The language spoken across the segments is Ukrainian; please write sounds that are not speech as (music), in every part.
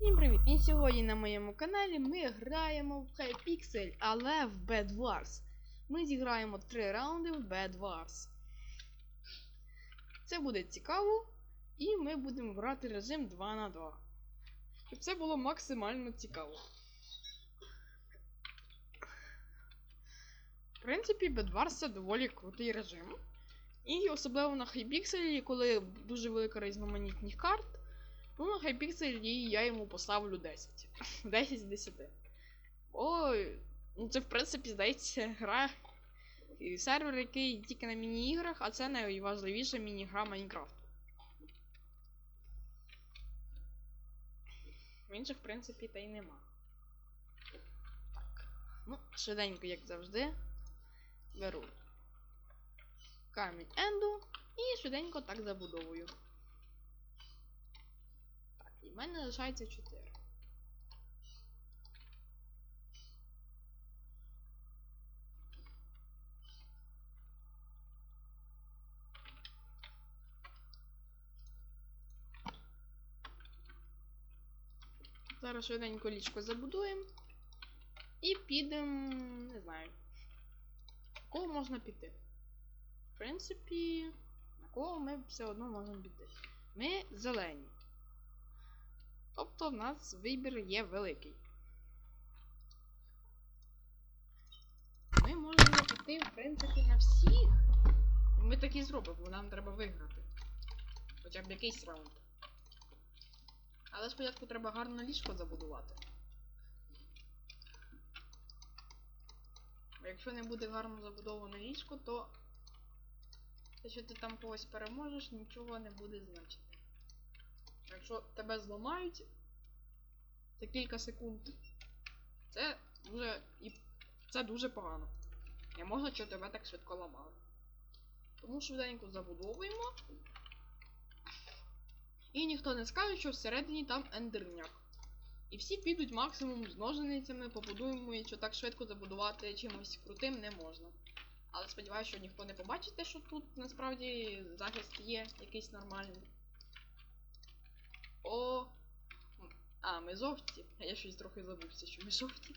Всім привіт! І сьогодні на моєму каналі ми граємо в Hypixel, але в Bed Wars. Ми зіграємо 3 раунди в Bed Wars. Це буде цікаво, і ми будемо грати режим 2 на 2. Щоб це було максимально цікаво. В принципі, Bed Wars це доволі крутий режим. І особливо на Hypixel, коли дуже велика різноманітність карт. Ну, на Hypixel я йому поставлю 10. 10 (laughs) з 10. Ой, ну це в принципі, здається, гра. і Сервер, який тільки на міні-іграх, а це найважливіша міні-гра Майнкрафту. В інших, в принципі, та й нема. Так. Ну, швиденько, як завжди. Беру камінь енду і швиденько так забудовую. І в мене лишається 4. Зараз швиденько ліжко забудуємо. І підемо. не знаю. На кого можна піти? В принципі, на кого ми все одно можемо піти. Ми зелені. Тобто в нас вибір є великий. Ми можемо піти, в принципі, на всіх. Ми так і зробимо, бо нам треба виграти. Хоча б якийсь раунд. Але спочатку треба гарно ліжко забудувати. Якщо не буде гарно забудоване ліжко, то те, що ти там когось переможеш, нічого не буде значити. Якщо тебе зламають за кілька секунд, це дуже і це дуже погано. Не можна, що тебе так швидко ламали. Тому швиденько забудовуємо. І ніхто не скаже, що всередині там ендерняк. І всі підуть максимум з ножницями, побудуємо, і що так швидко забудувати чимось крутим не можна. Але сподіваюся, що ніхто не побачить те, що тут насправді захист є якийсь нормальний. О. А, ми жовті. А я щось трохи забувся, що ми жовті.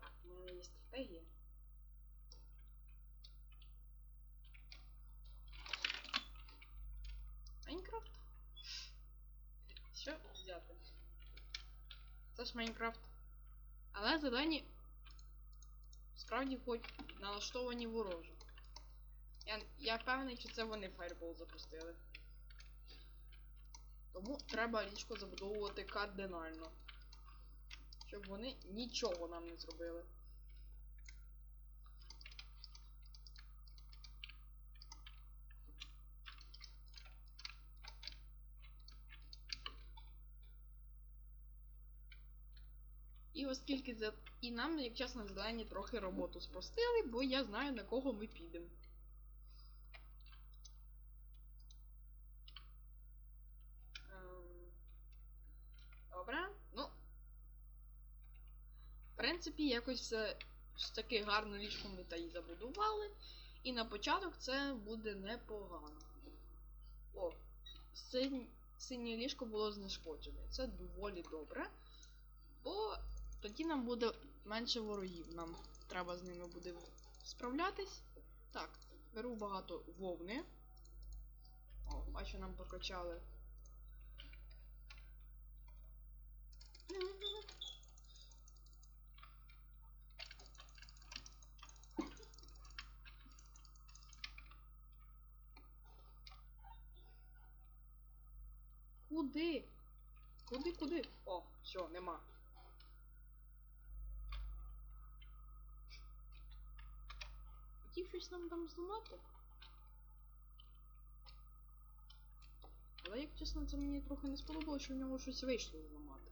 Так, у мене є стратегія. Майнкрафт. Що взяти? Це ж Майнкрафт. Але зелені справді хоч налаштовані ворожо. Я, я певний, що це вони фаербол запустили. Тому треба ліжко забудовувати кардинально. Щоб вони нічого нам не зробили. І оскільки це. І нам, як чесно, зелені трохи роботу спростили, бо я знаю на кого ми підемо. Ем, Добре, ну. В принципі, якось все ж таки гарно ліжко ми та й забудували. І на початок це буде непогано. О, синь, синє ліжко було знешкоджене. Це доволі добре. Бо тоді нам буде менше ворогів. Нам треба з ними буде справлятись. Так, беру багато вовни. О, бачу, нам прокачали. Куди? Куди, куди? О, все, нема. Хотів щось нам там зламати. Але, як чесно, це мені трохи не сподобалося, що в нього щось вийшло зламати.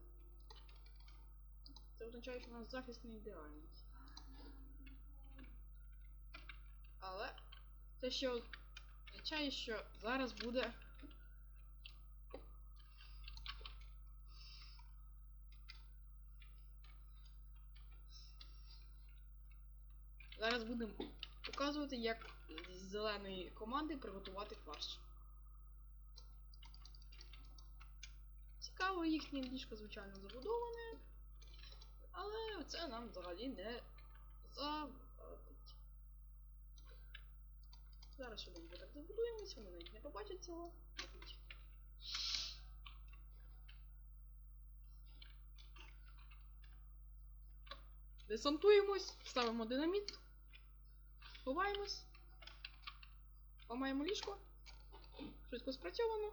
Це означає, що у нас захист не ідеальний. Але це ще означає, що зараз буде. Зараз будемо показувати, як з зеленої команди приготувати фарш. Але їхнє ліжко, звичайно, забудоване. Але це нам взагалі не завадить. Зараз швиденько так забудуємось, вони навіть не побачать цього. Десантуємось, ставимо динаміт, ховаємось, ламаємо ліжко, швидко спрацьовано,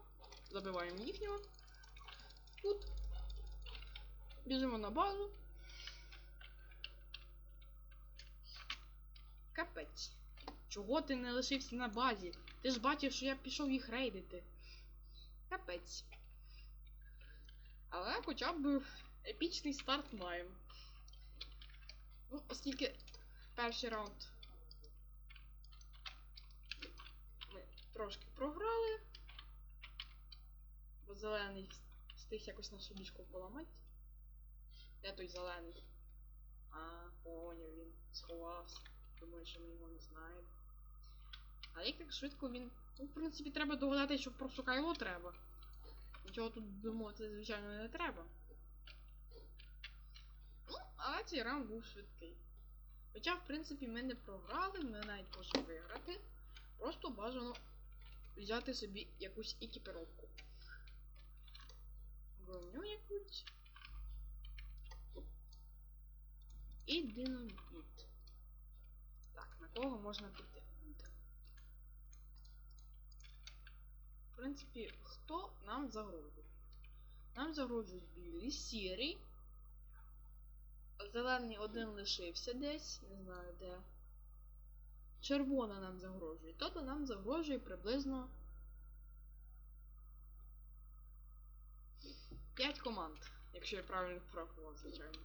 забиваємо їхнього. Тут. Біжимо на базу. Капець. Чого ти не лишився на базі? Ти ж бачив, що я пішов їх рейдити. Капець. Але хоча б епічний старт маємо. Ну, оскільки перший раунд трошки програли. Бо зелений встиг якось нашу ліжку поламати. Де той зелений? А, поняв, він сховався. Думаю, що ми його не знаємо. А як так швидко він. Ну, в принципі, треба догадати, що просто Кайло треба. Нічого тут думати, звичайно, не треба. Ну, але цей раунд був швидкий. Хоча, в принципі, ми не програли, ми навіть можемо виграти. Просто бажано взяти собі якусь екіпіровку. Броню якусь. І динаміт. Так, на кого можна піти? В принципі, хто нам загрожує? Нам загрожують білі, сірі. Зелений один лишився десь, не знаю де. Червона нам загрожує. Тобто нам загрожує приблизно 5 команд, якщо я правильно порахував, звичайно.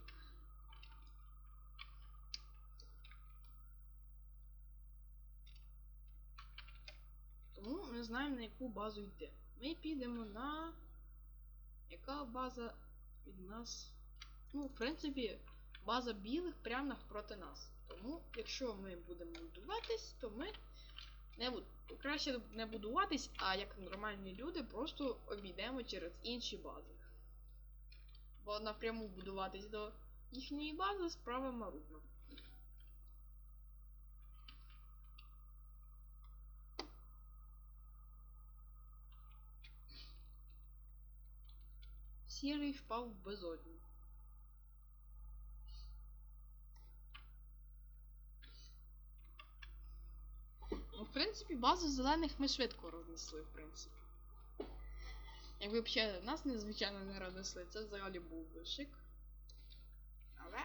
Тому ми знаємо на яку базу йти. Ми підемо на. Яка база від нас? Ну, в принципі, база білих прямо навпроти нас. Тому, якщо ми будемо будуватись, то ми не буд... краще не будуватись, а як нормальні люди, просто обійдемо через інші бази. Бо напряму будуватись до їхньої бази справа марудна. Сірий впав в безодню. Ну, в принципі, базу зелених ми швидко рознесли, в принципі. Якби ще нас незвичайно не рознесли, це взагалі був би шик. Але.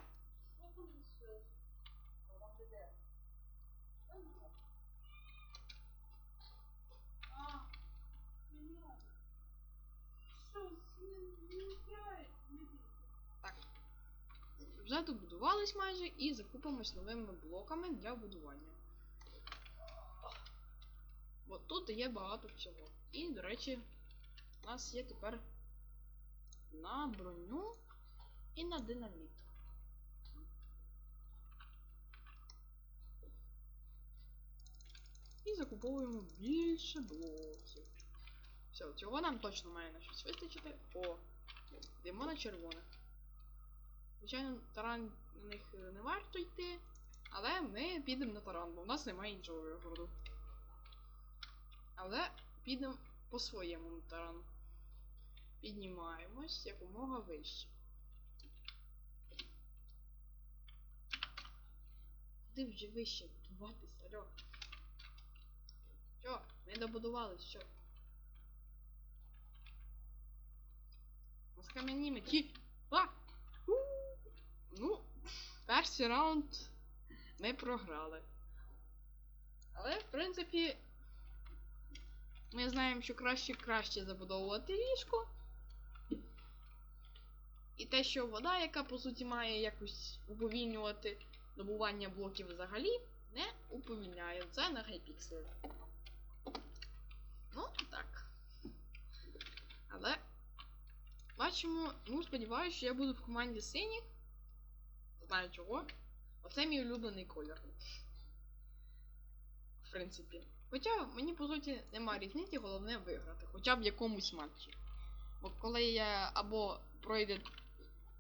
Так. Вже добудувались майже і закупимось новими блоками для будування. От тут є багато всього. І, до речі, у нас є тепер на броню і на динаміт. І закуповуємо більше блоків. Все, цього нам точно має на щось вистачити. О, йдемо на червоних. Звичайно, таран на них не варто йти, але ми підемо на таран, бо в нас немає іншого виходу. Але підемо по своєму тарану. Піднімаємось якомога вище. Куди вже вище будуватись, алло? Що? Ми добудувались, що? З кам'яні. А! Ну, перший раунд ми програли. Але, в принципі, ми знаємо, що краще краще забудовувати ліжко. І те, що вода, яка по суті має якось уповільнювати добування блоків взагалі, не уповільняє. Це на гайпікселі. Ну, так. Але бачимо, ну, сподіваюся, що я буду в команді синіх. Знаю чого. Оце мій улюблений колір. В принципі. Хоча мені по суті немає різниці, головне виграти, хоча б в якомусь матчі. Бо коли я або пройде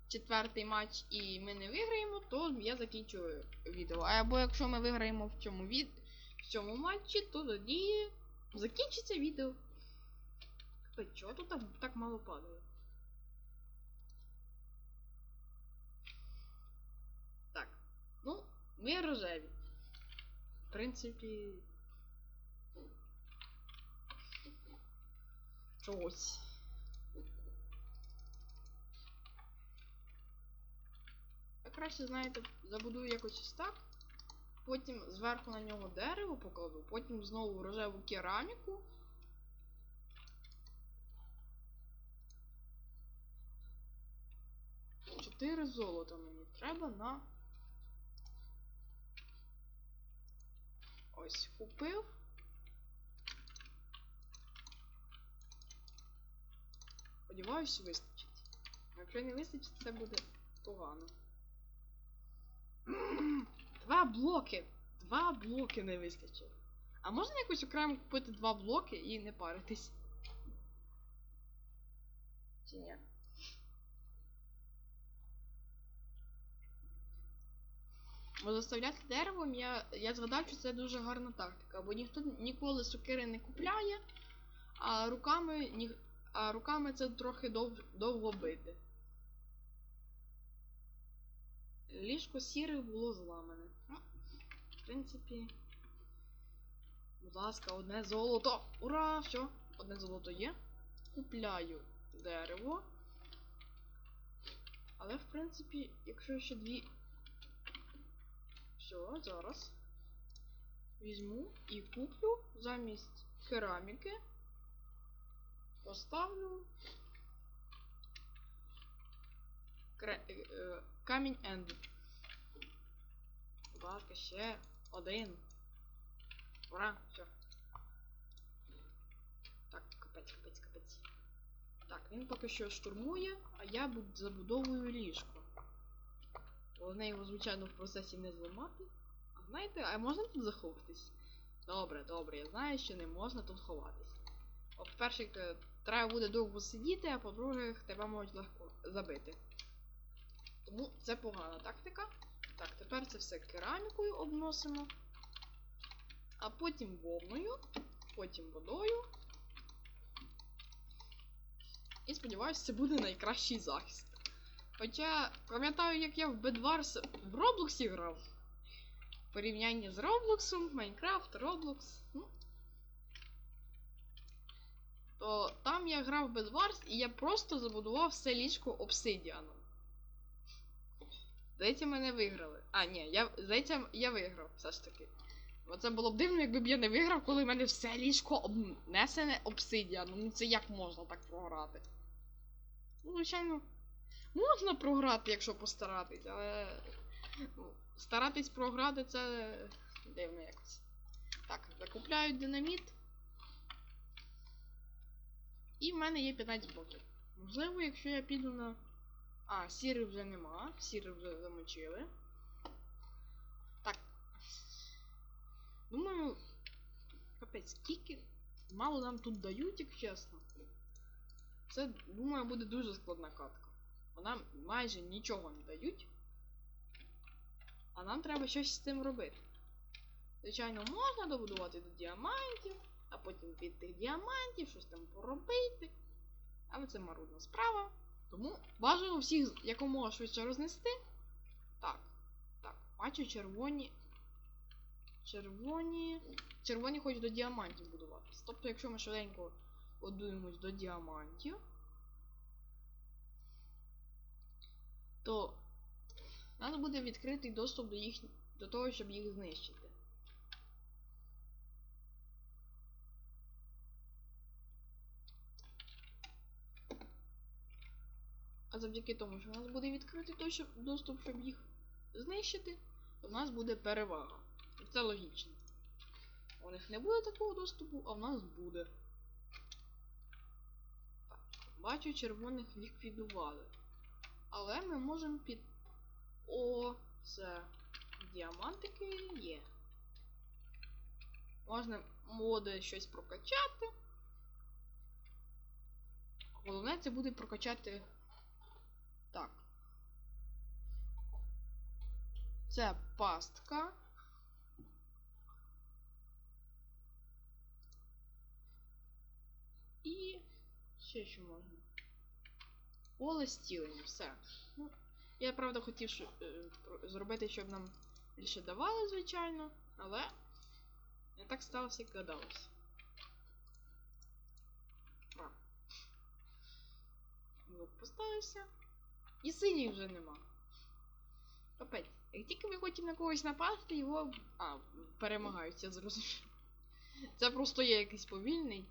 четвертий матч і ми не виграємо, то я закінчую відео. Або якщо ми виграємо в цьому від... в цьому матчі, то тоді закінчиться відео. Капець, чого тут так, так мало падає? Так. Ну, ми рожеві. В принципі. Чогось. Я краще, знаєте, забудую якось ось так. Потім зверху на нього дерево покладу, потім знову рожеву кераміку. Чотири золота мені треба на. Ось купив. Сподіваюсь, вистачить. Якщо не вистачить, це буде погано. Два блоки. Два блоки не вистачить. А можна якось окремо купити два блоки і не паритись? Чи ні? Бо заставляти деревом я, я згадав, що це дуже гарна тактика, бо ніхто ніколи сокири не купляє, а руками, ні, а руками це трохи дов, довго бити. Ліжко сіре було зламане. Ну, в принципі. Будь ласка, одне золото. Ура! Все, одне золото є. Купляю дерево. Але, в принципі, якщо ще дві. Все, зараз. Візьму і куплю замість кераміки. Поставлю. Е, Камінь Енд. Будь ласка, ще один. Ура, все. Так, капець, капець, капець. Так, він поки що штурмує, а я забудовую ліжко. Головне його, звичайно, в процесі не зламати. А знаєте, а можна тут заховатись? Добре, добре, я знаю, що не можна тут ховатись. По-перше, е, треба буде довго сидіти, а по-друге, тебе можуть легко забити. Тому це погана тактика. Так, тепер це все керамікою обносимо. А потім вовною, потім водою. І сподіваюся, це буде найкращий захист. Хоча, пам'ятаю, як я в Bedwars в Роблоксі грав. В порівнянні з Роблоксом, Майнкрафт, Роблокс. Ну. То там я грав Bedwars і я просто забудував все ліжко обсидіаном. Здається, мене виграли. А, ні, я, здається, я виграв все ж таки. Бо це було б дивно, якби б я не виграв, коли в мене все ліжко обнесене обсидіаном. Ну це як можна так програти? Ну, звичайно, можна програти, якщо постаратись, але. ну, Старатись програти це дивно якось. Так, закупляю динаміт. І в мене є 15 блоків. Можливо, якщо я піду на. А, сіри вже нема. Сіри вже замочили. Так. Думаю. Капець, скільки мало нам тут дають, як чесно. Це, думаю, буде дуже складна катка. Бо нам майже нічого не дають. А нам треба щось з цим робити. Звичайно, можна добудувати до діамантів, а потім від тих діамантів щось там поробити. Але це марудна справа. Тому бажано всіх якомога швидше рознести. Так, так, бачу червоні. Червоні. Червоні хочуть до діамантів будуватися. Тобто, якщо ми швиденько будуємось до діамантів, то у буде відкритий доступ до їх до того, щоб їх знищити. А завдяки тому, що у нас буде відкритий той, доступ, щоб їх знищити, то в нас буде перевага. І це логічно. У них не буде такого доступу, а в нас буде. Так, бачу, червоних ліквідували. Але ми можемо під. О, це діамантики є. Можна буде щось прокачати. Головне це буде прокачати. Так. Це пастка. І ще що можна. Поле стілення, все. Ну, я правда хотів що, е, зробити, щоб нам більше давали, звичайно, але не так сталося, як гадалося. А. Поставився. І синіх вже нема. Капець. Як тільки ми хочемо на когось напасти, його. А, перемагають, я зрозумів. Це просто є якийсь повільний.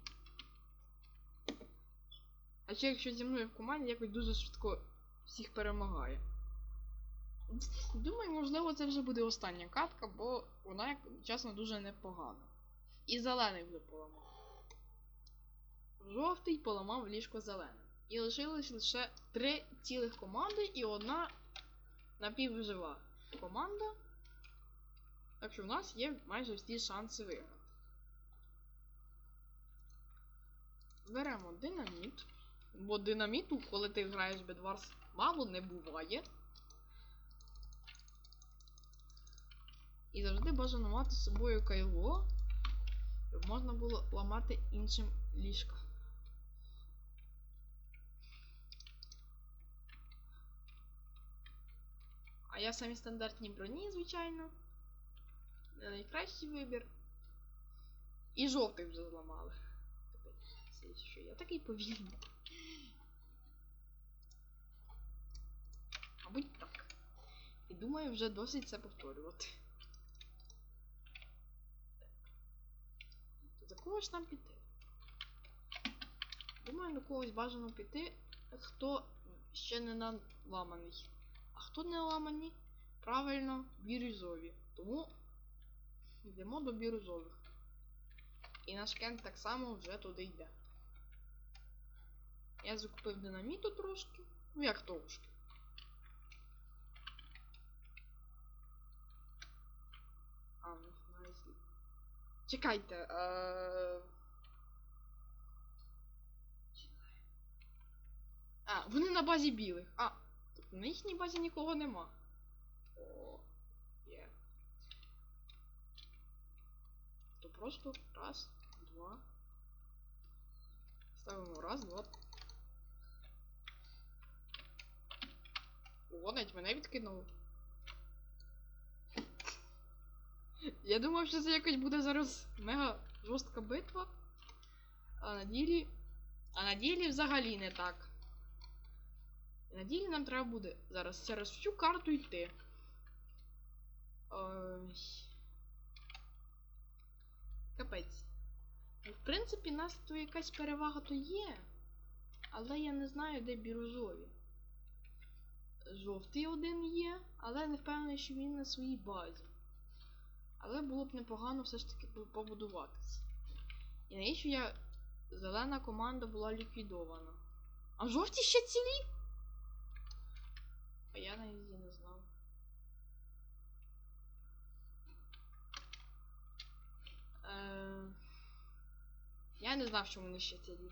А ще якщо зі мною в команді якось дуже швидко всіх перемагає. Думаю, можливо, це вже буде остання катка, бо вона, як чесно, дуже непогана. І зелений вже поламав. Жовтий поламав ліжко зеленим. І лишилось лише три цілих команди і одна напівжива команда. Так що в нас є майже всі шанси виграти. Беремо динаміт. Бо динаміту, коли ти граєш в Bedwars, мало не буває. І завжди бажано мати з собою кайло, щоб можна було ламати іншим ліжка. Я самі стандартні броні, звичайно. Не найкращий вибір. І жовтих вже зламали. Що я такий повільний. Мабуть, так. І думаю, вже досить це повторювати. Так. За кого ж нам піти? Думаю, на когось бажано піти, хто ще не наламаний. Хто не ламані? Правильно, бірюзові. Тому йдемо до бірюзових. І наш кент так само вже туди йде. Я закупив динаміту трошки. Ну як трошки. А, в них. Чекайте, е... А, вони на базі білих. А, на їхній базі нікого нема. О, є. То просто раз, два. Ставимо раз, два. О, навіть мене відкинуло. Я думав, що це якось буде зараз мега жорстка битва. А на ділі. А на ділі взагалі не так. На ділі нам треба буде зараз через всю карту йти. Ой. Капець. Ну, В принципі, нас тут якась перевага то є. Але я не знаю, де бірюзові. Жовтий один є, але не впевнений, що він на своїй базі. Але було б непогано все ж таки побудуватися. І навіщо я. Зелена команда була ліквідована. А жовті ще цілі? А я навіть і не знав. Е... Я не знав, що вони ще цілі.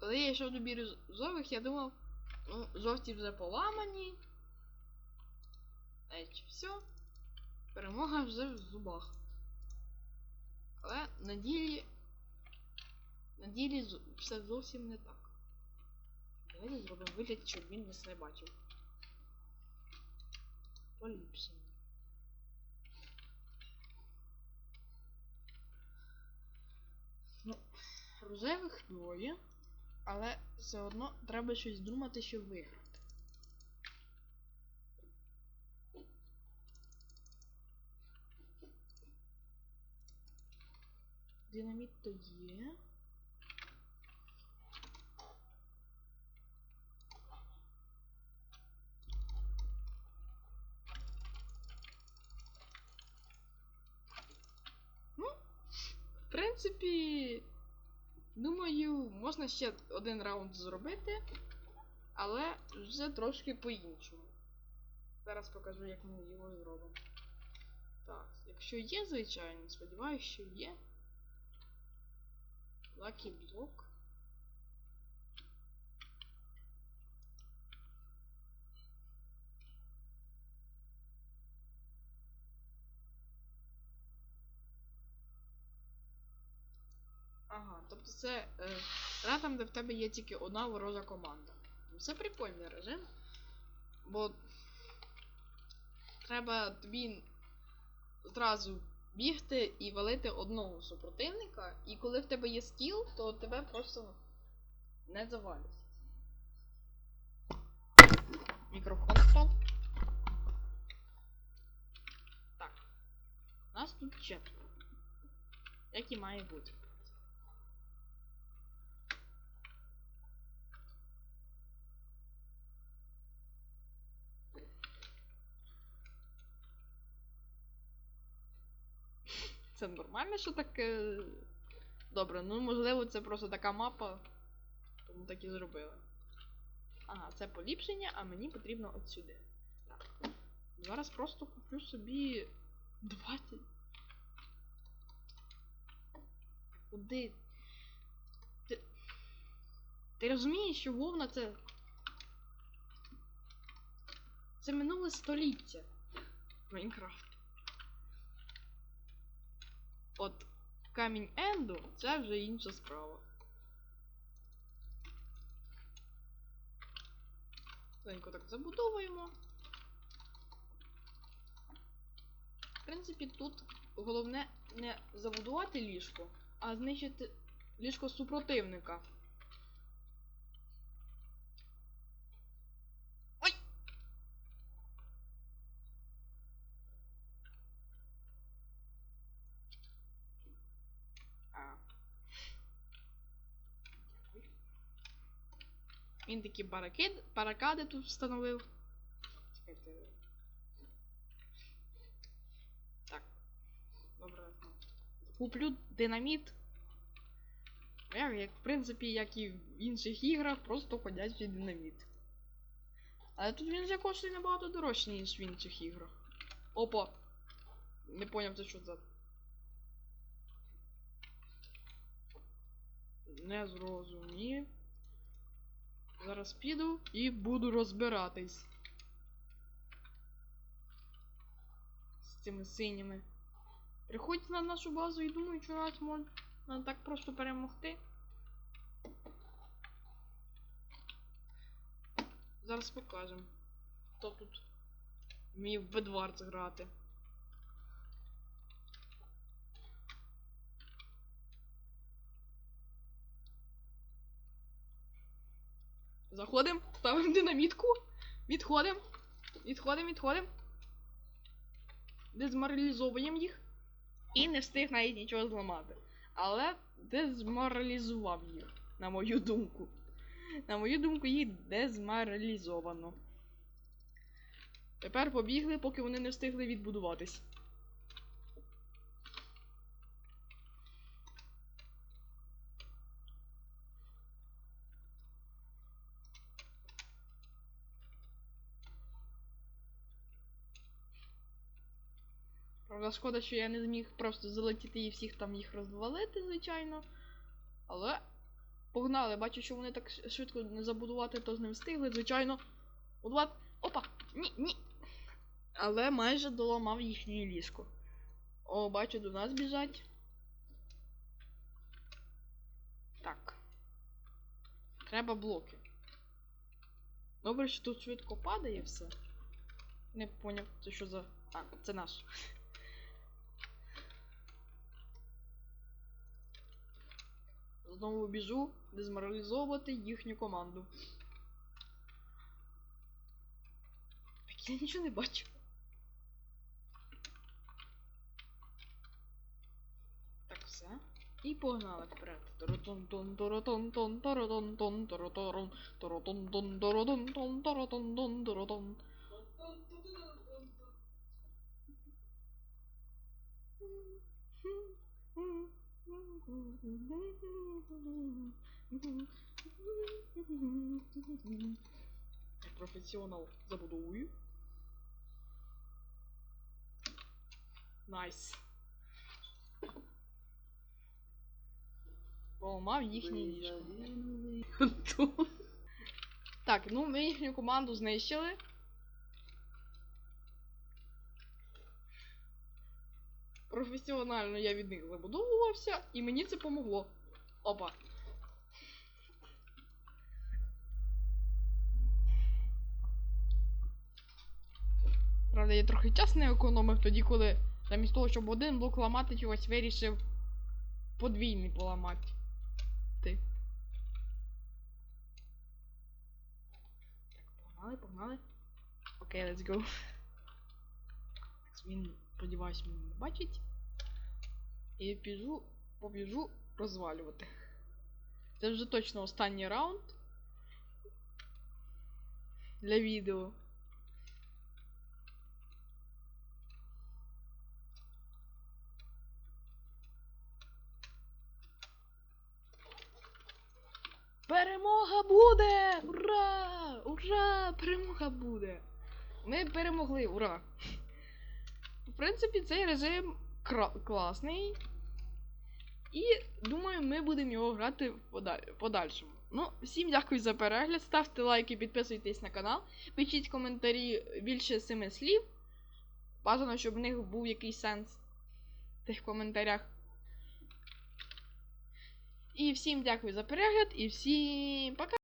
Коли я йшов до бірюзових, я думав, ну, жовті вже поламані. Значить, все. Перемога вже в зубах. Але на ділі. На ділі все зовсім не так. Давайте зробимо вигляд, щоб він нас не бачив. Поліпшимо. Ну, рожевих двоє, але все одно треба щось думати, щоб виграти. Динаміт то є. Ну, в принципі, думаю, можна ще один раунд зробити, але вже трошки по-іншому. Зараз покажу, як ми його зробимо. Так, якщо є, звичайно, сподіваюся, що є. Лакі блок. тобто це е, гра там, де в тебе є тільки одна ворожа команда. Ну, Це прикольний режим. Бо треба тобі зразу бігти і валити одного супротивника, і коли в тебе є скіл, то тебе просто не завалять. Мікрофон впав. Так. Нас тут четверо. Як і має бути. Це нормально, що так. е, Добре, ну можливо, це просто така мапа. Тому так і зробили. Ага, це поліпшення, а мені потрібно от сюди. Так. Зараз просто куплю собі 20. Куди? Ти. Ти розумієш, що вовна це. Це минуле століття. Майнкрафт. От камінь Енду це вже інша справа. Ленько так забудовуємо. В принципі, тут головне не забудувати ліжко, а знищити ліжко супротивника. Такі баракид, баракади тут встановив. Чекайте. Так. Добре. Куплю динаміт. Як, в принципі, як і в інших іграх, просто ходячий динаміт. Але тут він вже коштує набагато дорожче, ніж в інших іграх. Опа! Не поняв, це що за. Не зрозумів. Зараз піду і буду розбиратись. З цими синіми. Приходьте на нашу базу і думаю, що раз можна так просто перемогти. Зараз покажемо. Хто тут вмів в Бедвард грати. Заходим, ставимо динамітку. Відходим. Відходим, відходим. Дезморалізовуємо їх. І не встиг навіть нічого зламати. Але дезморалізував їх, на мою думку. На мою думку, їх дезморалізовано. Тепер побігли, поки вони не встигли відбудуватись. Правда, шкода, що я не зміг просто залетіти і всіх там їх розвалити, звичайно. Але погнали, бачу, що вони так швидко не забудувати, то з ним встигли, звичайно. Будувати. Опа! Ні, ні. Але майже доламав їхнє ліжко. О, бачу, до нас біжать. Так. Треба блоки. Добре, що тут швидко падає все. Не поняв, це що за. А, це наш. Знову біжу дезморалізовувати їхню команду. Так я нічого не бачу. Так, все. І погнали вперед. Торотон-тон, торотон-тон, професіонал забудовую. Найс. Поламав їхнє ліжко. (laughs) Так, ну ми їхню команду знищили. Професіонально я від них забудовувався, і мені це помогло. Опа. Правда, я трохи час не економив тоді, коли замість того, щоб один блок ламати, чогось вирішив подвійний поламати. Ти. Так, погнали, погнали. Окей, let's go. Так, він, сподіваюсь, мене не бачить. І біжу, побіжу розвалювати. Це вже точно останній раунд. Для відео. Перемога буде! Ура! Ура! Перемога буде! Ми перемогли, ура! В принципі, цей режим класний. І думаю, ми будемо його грати в пода- подальшому. Ну, всім дякую за перегляд. Ставте лайки, підписуйтесь на канал. Пишіть коментарі більше семи слів. Бажано, щоб в них був якийсь сенс в тих коментарях. І всім дякую за перегляд, і всім пока!